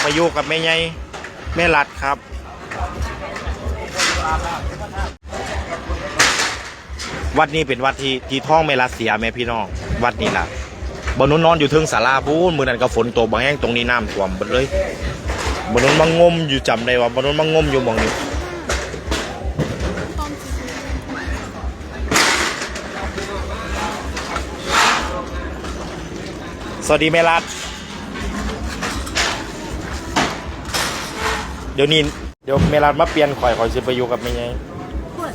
ไปอยู่กับแม่ใหญ่แม่รัดครับ วัดนี้เป็นวัดที่ที่ท่องไม่รัดเสียแม่พี่น้อง วัดนี้ล่ะบนนู้นนอนอยู่เทึงศาลาบูนมือนั้นก็ฝนตกบางแห้งตรงนี้น้ำท่วมหมดเลยบนนู้นมางมอยู่จำได้ว่าบนนู้นมางมอยู่มองนี้สวัสดีแม่รัด เดี๋ยวนี้เดี๋ยวแม่รัดมาเปลี่ยนข่อยข่อยสิไปอยู่กับแม่ใหญ่พูด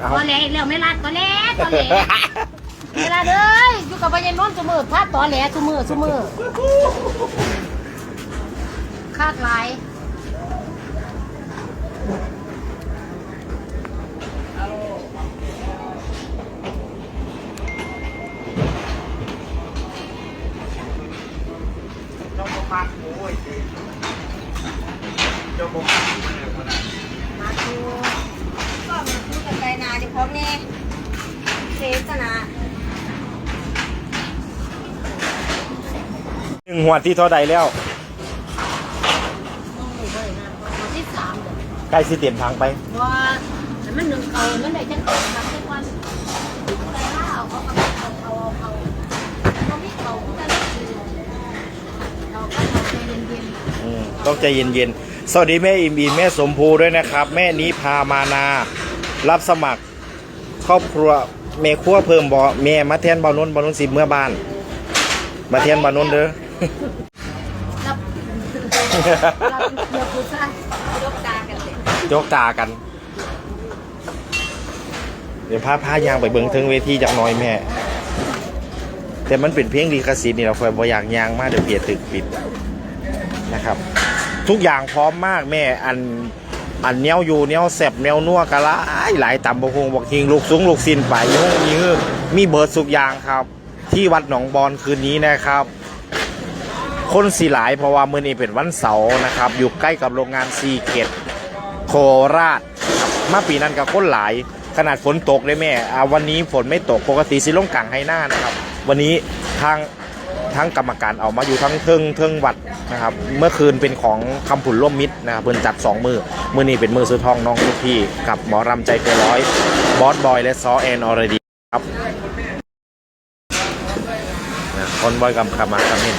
เอาตอแหลอีกแล้วไม่รัดตอแหลตอแหลไม่รัดเอ้ยอยู่กับพญานนท์ซุมือพาดตอแหลซุมือซุมือคาดหลายเจ้าบ่มักโอ้ย เจ้าบ่มาดูก็มาพูดกันไกนาเฉพาะนี่เซฟซะนะหนึ่งหัวดที่เท่าใดแล้ววันที่สามเดี๋ยวใกล้สิเต็มทางไป ว่าแต่มันหนึ่งเก่ามันได้จังเก่าทำทุกวันแต่ถ้าเอาเอาเอาเอาเอาเอาเราไม่เก่าก็ได้เราก็ทำใจเย็นๆอืมต้องใจเย็นๆ สวัสดีแม่อิมอิมแม่สมภูด้วยนะครับ แม่นี้พามานา รับสมัครครอบครัวแม่ครัวเพิ่มบ่แม่มาแทนบ่านุนบ่านุนสิเมื่อบาน มาแทนบ่านุนเด้อเดี๋ยวกูซ่ายกตากันเลยยกากัน เดี๋ยวพาพายางไปเบิ่งถึงเวทีจากน้อยแม่ แต่มันเป็นเพลงดีคสิทธิ์นี่เราคอยบอยากยางมากเดี๋ยวเปียตึกปิดนะครับ ทุกอย่างพร้อมมากแม่อันอันเนี้ยวอยู่เนี้ยวแสบเนี้ยวนัวกะละหลายต่ำบกฮงบอกทิงลูกสูงลูกซินไปยงยื้อมีเบิร์ดสุกยางครับ ที่วัดหนองบอนคืนนี้นะครับ คนสีหลายเพราะว่ามือนี้เป็นวันเสาร์นะครับ อยู่ใกล้กับโรงงานซีเกตโคราชครับมาปีนั้นกับคนหลายขนาดฝนตกเลยแม่อ่าวันนี้ฝนไม่ตกปกติสิลงกลางให้หน้านะครับ วันนี้ทาง ทั้งกรรมการเอามาอยู่ทั้งเทิงเทิงวัดนะครับ เมื่อคืนเป็นของคำผุนร่วมมิตรนะครับเพิ่นจัดสองมือมือนี้เป็นมือสุดทองน้องทุกพี่กับหมอรำใจเกินร้อยบอสบอยและซอแอนออร์ดีครับคนบอยกำคำมาคำเห็น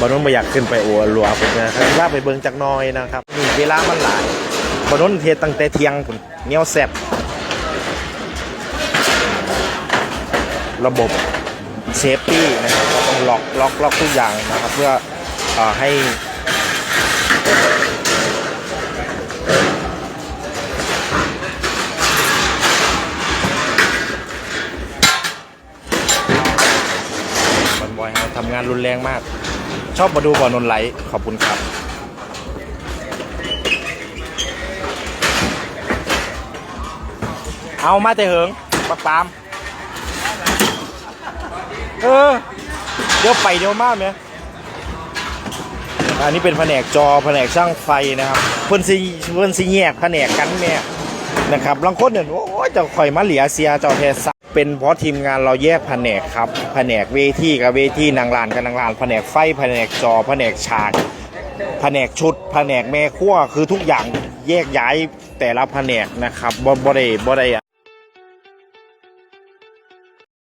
บอนุนไม่อยากขึ้นไปอัวรัวผมนะครับว่าไปเบิงจักน้อยนะครับนี่เวลามันหลายบอนุนเทตั้งแต่เที่ยงพุ่นเนียวแซ่บระบบ เซฟตี้นะครับต้องล็อกล็อกล็อกทุกอย่างนะครับเพื่ออให้บอลบอยทำงานรุนแรงมาก ชอบมาดูบอลนนไลท์ขอบคุณครับเอามาแต่เหิงปักปาม เออ เดี๋ยวไปเดี๋ยวมาไหมอันนี้เป็นแผนกจอแผนกช่างไฟนะครับ เพิ่นสิเพิ่นสิแยกแผนกกันแม่นะครับบางคนเนี่ยโอ้ยจะข่อยมาเหลียเสียเจอเทศะเป็นเพราะทีมงานเราแยกแผนกครับแผนกเวทีกับเวทีนางลานกับนางลานแผนกไฟแผนกจอแผนกฉากแผนกชุดแผนกแม่ครัวคือทุกอย่างแยกย้ายแต่ละแผนกนะครับบ่บ่ได้บ่ได้